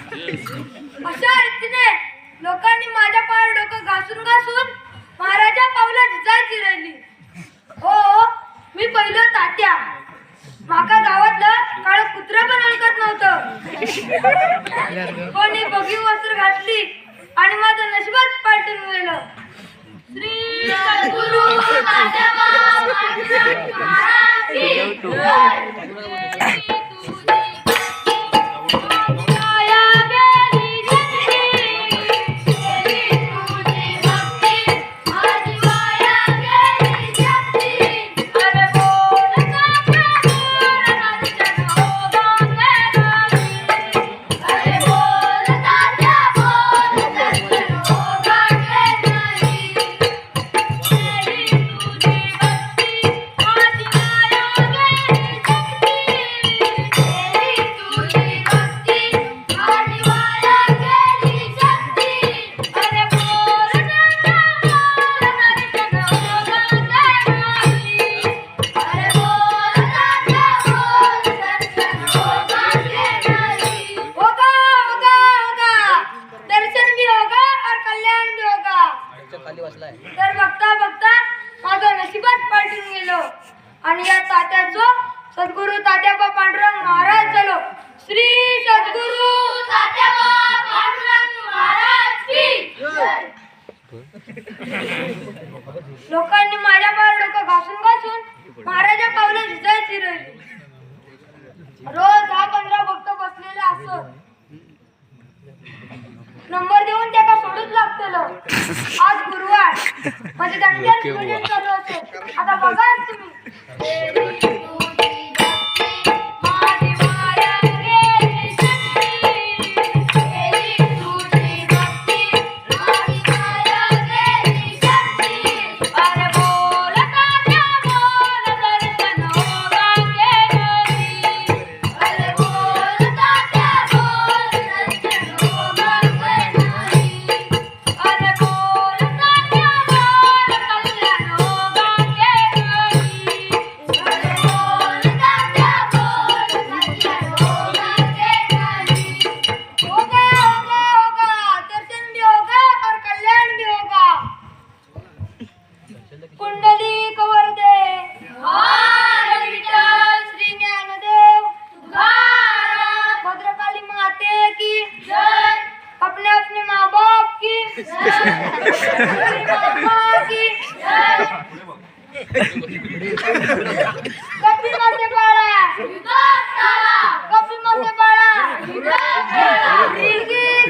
अशा रीतीने लोकांनी माझ्या पार डोकं घासून घासून महाराजा पावलात जाय चिरायली हो, हो मी पहिलं तात्या. माका गावातलं काळ कुत्र पण हलकत नव्हतं. कोणी बगी वस्त्र घातली आणि माझं नशिबात पालटून गेलं श्री सद्गुरु qué boa.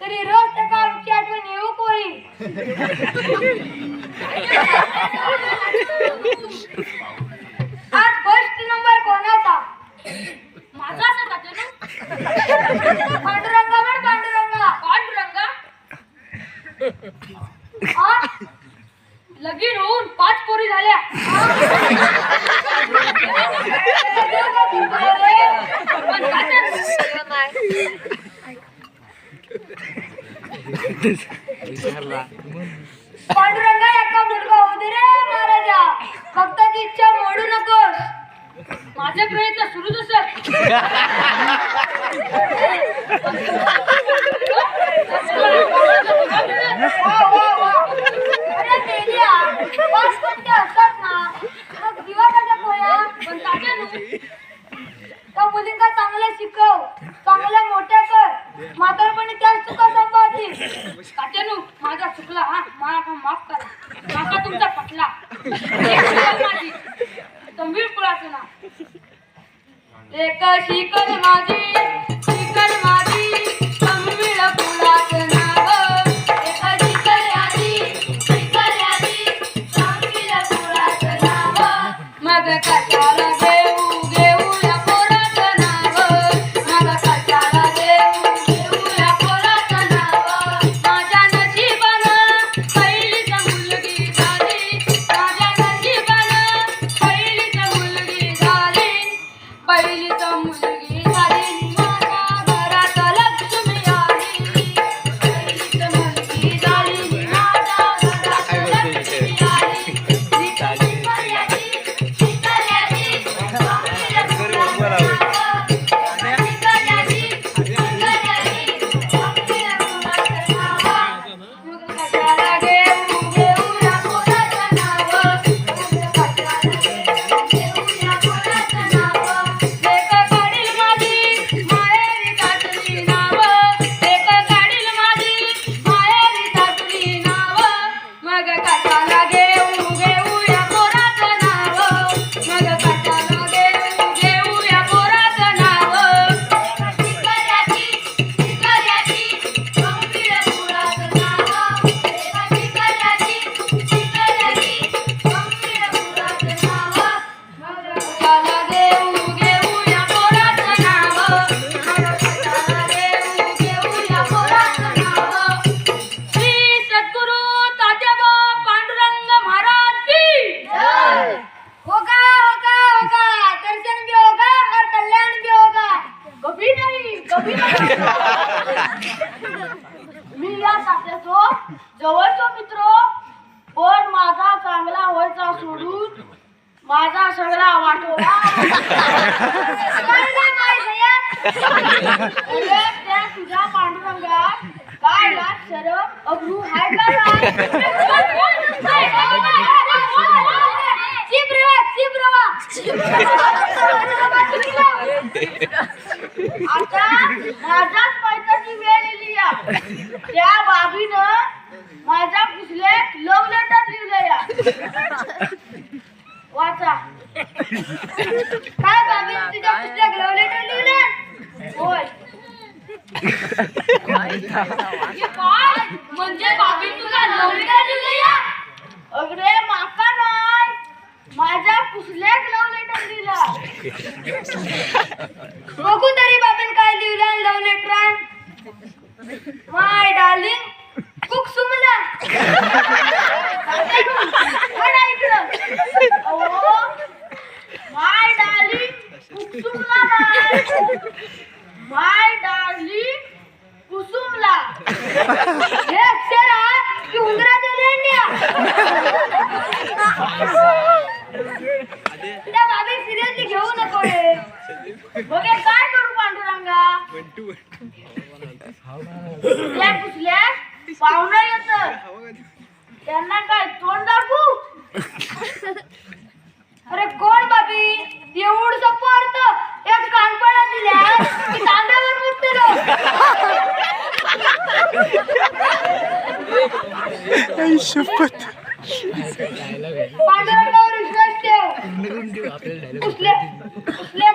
तरी रोज त्या दारूची आठवण येऊ कोळी. आज फर्स्ट नंबर कोणाचा? पण पांडुरंगा लगीन होऊन पाच पोरी झाल्या. पांडुरंगा एका मुलगा होते रे महाराजा. फक्त ती इच्छा मोडू नकोस. माझे प्रयत्न सुरूच असत मी या सासऱ्याचो जवळचो मित्र पण माझा चांगला वरचा सोडून माझा सगळा वाटोला त्या तुझ्या पांडुरंगात काय अब्रू हाय का माझ्याच माझाच पैशाची वेळ येली त्या बाबीनं माझ्या पुसले लव लेटर लिहिलं या. वाचा. काय बाबी तुझ्या पुसल्या लव लेटर लिहिलं होय. म्हणजे बाबी तुला लव लेटर लिहिलं yeah. शपथ. आपल्याला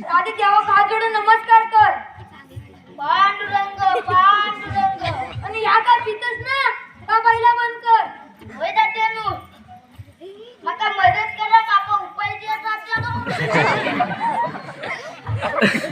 आधी देवा हात जोडून नमस्कार कर. पांडुरंग पांडुरंग. आणि या का पितस ना. का पहिला बंद कर. होय दात्यानो आता मदत करा बापा उपाय द्या दात्यानो